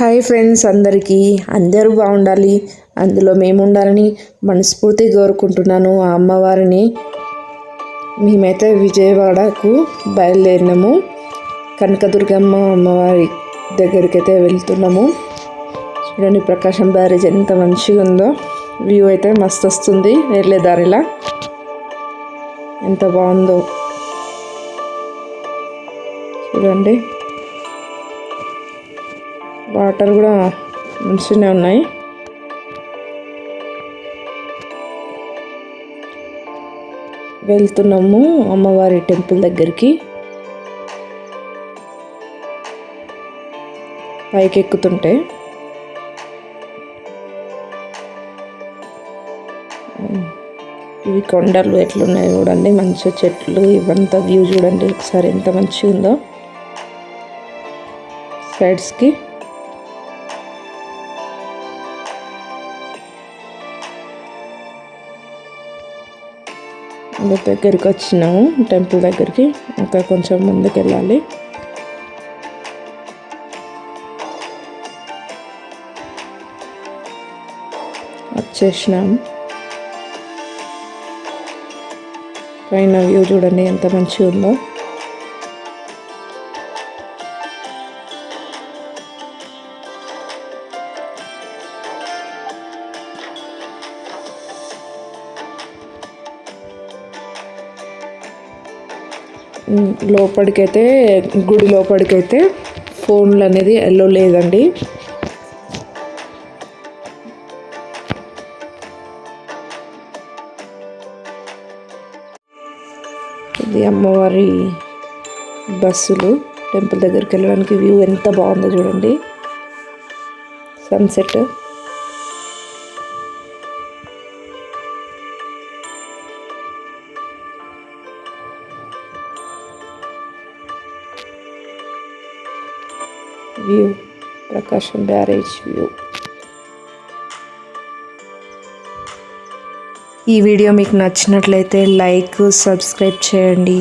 Hi friends అందరికీ. అందరూ బాగుండాలి. అందులో మేము ఉండాలని మనస్ఫూర్తిగా కోరుకుంటున్నాను ఆ అమ్మవారిని. మేమైతే విజయవాడకు బయలుదేరినాము. కనకదుర్గమ్మ అమ్మవారి దగ్గరికి అయితే వెళ్తున్నాము. చూడండి ప్రకాశం బ్యారేజ్ ఎంత మంచిగా ఉందో. వ్యూ అయితే మస్తు వస్తుంది వెళ్ళే దారిలా. ఎంత బాగుందో. చూడండి. వాటర్ కూడా మంచిగానే ఉన్నాయి. వెళ్తున్నాము అమ్మవారి టెంపుల్ దగ్గరికి. పైకి ఎక్కుతుంటే ఇవి కొండలు ఎట్లున్నాయి చూడండి. మంచిగా చెట్లు ఇవంతా వ్యూ చూడండి. ఒకసారి ఎంత మంచిగా ఉందో సైడ్స్కి దగ్గరికి వచ్చినాము టెంపుల్ దగ్గరికి. ఇంకా కొంచెం ముందుకు వెళ్ళాలి వచ్చేసినాము. పైన వ్యూ చూడండి ఎంత మంచిగా ఉందో లోపలికైతే గుడి లోపలికైతే ఫోన్లు అనేది ఎల్లో లేదండి. ఇది అమ్మవారి బస్సులు టెంపుల్ దగ్గరికి వెళ్ళడానికి వ్యూ ఎంత బాగుందో చూడండి. Sunset. View. Prakasam barrage view. ఈ వీడియో మీకు నచ్చినట్లయితే లైక్ సబ్స్క్రైబ్ చేయండి.